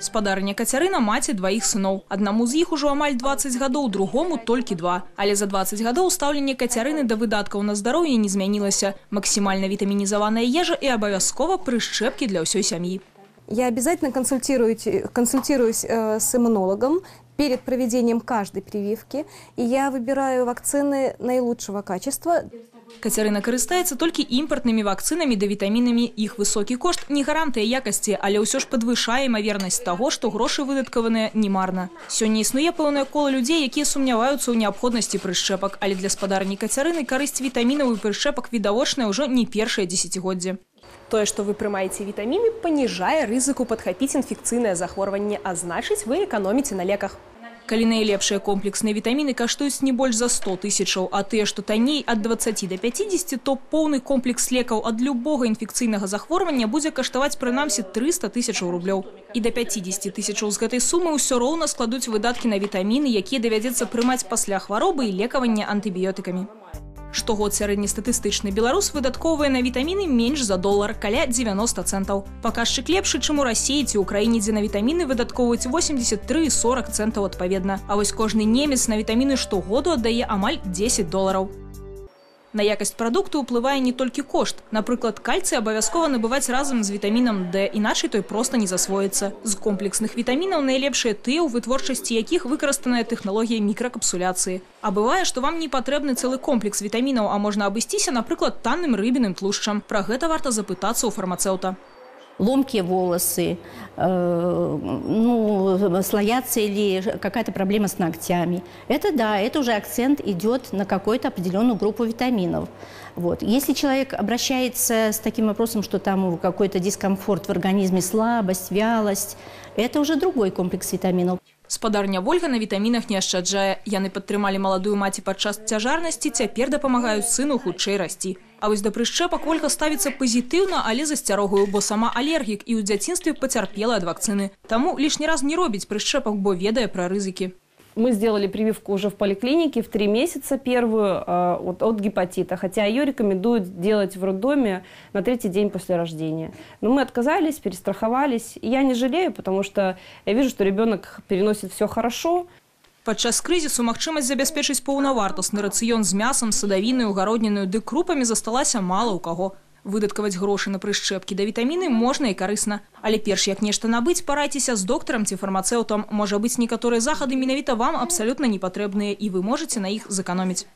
Спадарня Кацярына маці дваіх сыноў. Аднаму з іх ужо амаль 20 гадоў, другому толькі два. Але за 20 гадоў стаўленне Кацярыны да выдаткаў на здароўе не змянілася. Максімальна вітамінізаваная ежа і абавязкова прышчэпкі для ўсёй сям'і. Я обязательно консультируюсь, консультируюсь э, с иммунологом перед проведением каждой прививки, и я выбираю вакцины наилучшего качества. Кацярына карыстаецца толькі імпартнымі вакцынамі да вітамінамі. Іх высокі кошт не гарантыя якасці, але ўсё ж падвышае імавернасць таго, што грошы выдаткаваныя немарна. Сёння існуе пэўнае кола людзей, якія сумняваюцца ў неабходнасці прышчэпак, але для спадарні Кацярыны карысць вітамінаў і прышчэпак відавочная ўжо не першае дзесяцігоддзе. Тое, што вы прымаеце вітаміны, паніжае рызыку падхапіць інфекцыйнае захворванне, а значыць, вы эканоміце на леках. Калі найлепшыя комплексныя вітаміны каштуюць не больш за 100 тысячаў, а тыя, што танней ад 20 до 50, то поўны комплекс лекаў ад любога інфекцыйнага захворвання будзе каштаваць прынамсі 300 тысячаў рублёў. І да 50 тысячаў з гэтай сумы ўсё роўна складуць выдаткі на вітаміны, якія давядзецца прымаць пасля хваробы і лекавання антыбіётыкамі. Штогод сярэднестатыстычны беларус выдаткоўвае на вітаміны менш за долар каля 90 центаў. Паказчык лепшы, чым у рассіі ці ў краіне, дзе на вітаміны выдаткоўваюць 83-40 центаў адпаведна. А вось кожны немец на вітаміны штогоду аддае амаль 10 долараў. На якасць прадукту ўплывае не толькі кошт. Напрыклад, кальцый абавязкова набываць разам з вітамінам D, іначай той проста не засвоіцца. З комплексных вітамінаў найлепшыя тыя, у вытворчасці якіх выкарыстаная тэхналогія мікракапсуляцыі. А бывае, што вам не патрэбны цэлы комплекс вітамінаў, а можна абысціся, напрыклад, танным рыбіным тлушчам. Пра гэта варта запытацца ў фармацэўта ломкие волосы, э, ну, слоятся или какая-то проблема с ногтями. Это да, это уже акцент идет на какую-то определенную группу витаминов. Вот. Если человек обращается с таким вопросом, что там какой-то дискомфорт в организме, слабость, вялость, это уже другой комплекс витаминов. Спадарня Вольга на вітамінах не ашчаджае. Яны падтрымалі маладую маці падчас цяжарнасці, цяпер дапамагаюць сыну хутчэй расці. А вось да прышчэпак Ольга ставіцца пазітыўна, але засцярогаю, бо сама алергік і ў дзяцінстве пацярпела ад вакцыны. Таму лішні раз не робіць прышчэпак, бо ведае пра рызыкі. Мы сделали прививку уже в поликлинике в три месяца первую э, от, от гепатита, хотя ее рекомендуют делать в роддоме на третий день после рождения. Но мы отказались, перестраховались. И я не жалею, потому что я вижу, что ребенок переносит все хорошо. Падчас крызісу магчымасць забяспечыць паўнавартасны рацыён з мясам, садавінаю, гароднінаю ды крупамі засталася мала ў каго. Выдаткаваць грошы на прышчэпкі да вітаміны можна і карысна. Але перш як нешта набыць, парайцеся з доктарам ці фармацэўтам. Можа быць, некаторыя захады менавіта вам абсалютна не патрэбныя і вы можаце на іх зэканоміць.